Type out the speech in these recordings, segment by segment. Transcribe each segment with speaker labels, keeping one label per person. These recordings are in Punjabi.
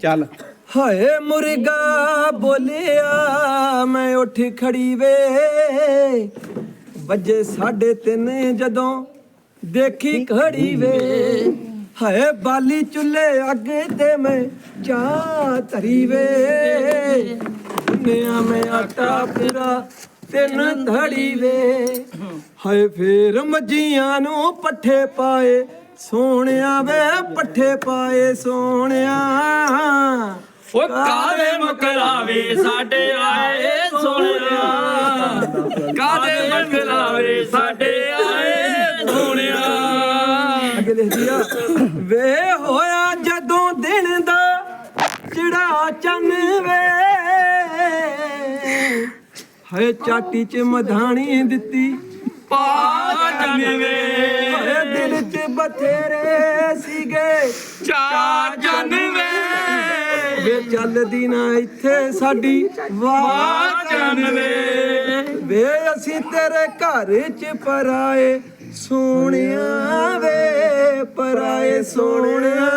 Speaker 1: ਚੱਲ।
Speaker 2: ਹਾਏ ਮੁਰਗਾ ਬੋਲਿਆ, ਮੈਂ ਉੱਠ ਖੜੀ ਵੇ। ਵੱਜੇ ਸਾਢੇ ਤਿੰਨ ਜਦੋਂ ਦੇਖੀ ਖੜੀ ਵੇ। ਹਾਏ ਬਾਲੀ ਚੁੱਲੇ ਅੱਗੇ ਤੇ ਮੈਂ ਚਾਹ ਧਰੀ ਵੇ। ਦੁਨੀਆ ਮੈਂ ਆਟਾ ਪੂਰਾ ਤਿੰਨ ਧੜੀ ਵੇ। ਹਾਏ ਫੇਰ ਮੱਜੀਆਂ ਨੂੰ ਪੱਠੇ ਪਾਏ ਸੋਹਣਿਆ ਵੇ ਪੱਠੇ ਪਾਏ ਸੋਹਣਿਆ।
Speaker 3: ਓ ਕਾਦੇ ਮਕਲਾਵੇ ਸਾਡੇ ਆਏ ਸੋਹਣਿਆ। ਕਾਦੇ ਮਕਲਾਵੇ ਸਾਡੇ ਆਏ ਸੋਹਣਿਆ।
Speaker 2: ਅੱਗੇ ਲਿਖਦੀ ਆ ਵੇ ਹੋਇਆ ਜਦੋਂ ਦਿਨ ਦਾ ਚੜਾ ਚੰਨ ਵੇ। ਹਾਏ ਚਾਟੀ ਚ ਮਧਾਣੀ ਦਿੱਤੀ
Speaker 3: ਪਾ ਜਨਵੇ
Speaker 2: ਹਾਏ ਦਿਲ ਚ ਬਥੇਰੇ ਸੀਗੇ।
Speaker 3: ਚਾ ਜਨਵੇ
Speaker 2: ਵੇ ਚੱਲਦੀ ਨਾ ਇੱਥੇ ਸਾਡੀ ਵਾਹ
Speaker 3: ਜਨਵੇ
Speaker 2: ਵੇ ਅਸੀਂ ਤੇਰੇ ਘਰ ਚ ਪਰਾਏ ਸੋਹਣਿਆ ਵੇ ਪਰਾਏ ਸੋਹਣਿਆ।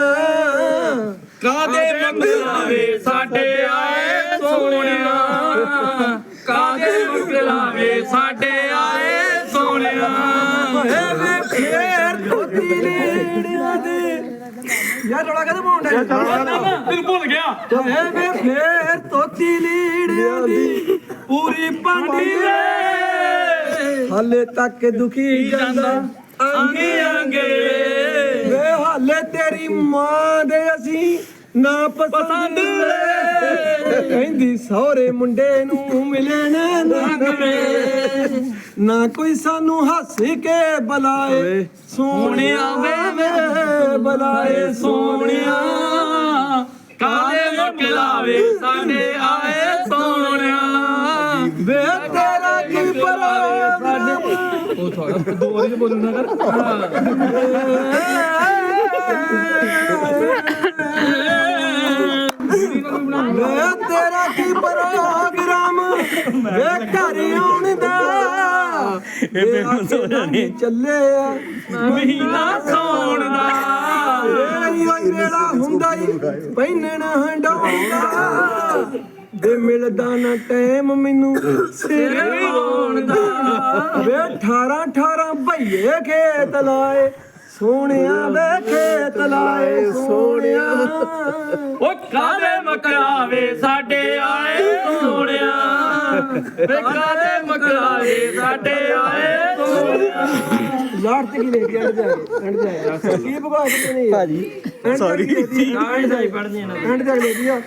Speaker 3: ਕਾਦੇ ਮਕਲਾਵੇ ਸਾਡੇ ਆਏ ਸੋਹਣਿਆ? ਕਾਦੇ ਮਕਲਾਵੇ ਸਾਡੇ
Speaker 2: ਯਾਰ ਰੋਲਾ ਕਦੇ ਪਾਉਂਦਾ
Speaker 3: ਤੈਨੂੰ ਭੁੱਲ ਗਿਆ।
Speaker 2: ਓਏ ਵੇ ਫੇਰ ਧੋਤੀ ਲੀੜਿਆਂ ਦੀ ਪੂਰੀ ਪਾਂਡੀ ਵੇ ਹਾਲੇ ਤੱਕ ਦੁਖੀ ਜਾਂਦਾ।
Speaker 3: ਅੰਗੇ ਅੰਗੇ
Speaker 2: ਵੇ ਹਾਲੇ ਤੇਰੀ ਮਾਂ ਦੇ ਅਸੀਂ ਨਾ ਪਸੰਦ ਕਹਿੰਦੀ ਸਹੁਰੇ ਮੁੰਡੇ ਨੂੰ ਮਿਲਣ ਨਾ ਕੋਈ ਸਾਨੂੰ ਹੱਸ ਕੇ ਬੁਲਾਏ। ਸੋਹਣਿਆ ਵੇ ਵੇ ਬੁਲਾਏ ਸੋਹਣਿਆ।
Speaker 3: ਕਾਦੇ ਮਕਲਾਵੇ ਸਾਡੇ ਆਏ ਸੋਹਣਿਆ।
Speaker 2: ਵੇ ਤੇਰਾ ਕੀ ਪਰਾ ਸਾਡੇ
Speaker 1: ਦੋ ਵਾਰੀ ਬੋਲਣਾ ਕਰ।
Speaker 2: ਵੇ ਤੇਰਾ ਕੀ ਪ੍ਰੋਗਰਾਮ? ਵੇ ਘਰ ਦਾ ਵੇ ਨਹੀਂ ਚੱਲੇ ਆ?
Speaker 3: ਮਹੀਨਾ ਸੌਣ ਦਾ।
Speaker 2: ਵੇ ਓਏ ਵੇਲਾ ਹੁੰਦਾ ਈ ਪਹਿਨਣ ਹੰਡਾਉਂਦਾ। ਵੇ ਮਿਲਦਾ ਨਾ ਟਾਈਮ ਮੈਨੂੰ ਸਿਰ
Speaker 3: ਆਉਣ ਦਾ।
Speaker 2: ਵੇ 18 18 ਭਈਏ ਖੇਤ ਲਾਏ ਸੋਹਣਿਆ ਵੇ ਖੇਤ ਲਾਏ ਸੋਹਣਿਆ।
Speaker 3: ਓ ਕਾਦੇ ਮਕਲਾਵੇ ਸਾਡੇ ਆਏ? ਕਾਦੇ ਮਕਲਾਵੇ ਸਾਡੇ ਆਏ ਸੋਹਣਿਆ
Speaker 2: ਲਾੜ ਤੇ ਕੀ ਲੈ ਕੇ ਅੰਡ ਜਾ ਅੰਡ ਜਾ ਕੀ ਭਗਵਾ ਕੇ ਨਹੀਂ? ਭਾਜੀ ਸੌਰੀ
Speaker 3: ਕਾਹੀ ਸਾਈ ਪੜਦੀ ਨਾ।
Speaker 2: ਅੰਡ ਜਾ ਲੈ
Speaker 3: ਪੜਦੀ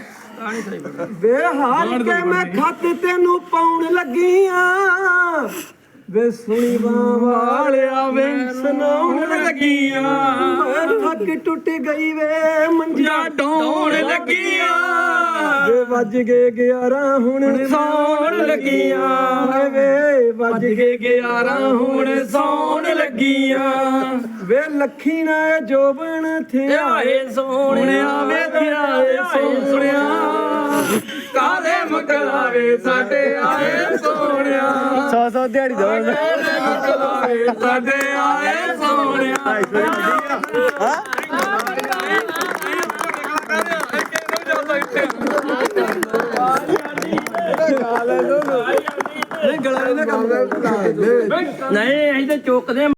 Speaker 2: ਵੇ ਹਾਲ ਕੇ ਮੈਂ ਖੱਤ ਤੈਨੂੰ ਪਾਉਣ ਲੱਗੀ ਆ ਵੇ ਸੁਣੀ ਬਾਂ ਵਾਲਿਆ ਵੇ ਸੁਣਾਉਣ ਲੱਗੀਆਂ। ਥੱਕ ਟੁੱਟ ਗਈ ਵੇ ਮੰਜਾ
Speaker 3: ਢੋਣ ਲੱਗੀਆਂ।
Speaker 2: ਵੇ ਵੱਜ ਗਏ 11 ਹੁਣ
Speaker 3: ਸੌਣ ਲੱਗੀਆਂ।
Speaker 2: ਵੇ ਵੱਜ ਗਏ
Speaker 3: 11 ਹੁਣ ਸੌਣ ਲੱਗੀਆਂ।
Speaker 2: ਵੇ ਲੱਖੀ ਨਾ ਇਹ ਜੋਬਨ ਥਿਆ
Speaker 3: ਆਏ ਸੋਹਣਿਆ ਵੇ ਆਏ ਸੋਹਣਿਆ। ਕਾਦੇ ਮਕਲਾਵੇ ਸਾਡੇ ਆਏ ਸੋਹਣਿਆ।
Speaker 1: 100 100 ਦਿਹਾੜੀ ਦੋ
Speaker 3: ਕਾਦੇ ਮਕਲਾਵੇ ਸਾਡੇ ਆਏ ਸੋਹਣਿਆ।
Speaker 2: ਨਹੀਂ ਗਲਾ ਇਹਦਾ ਕੰਮ
Speaker 3: ਨਹੀਂ ਅਸੀਂ ਤੇ ਚੁੱਕਦੇ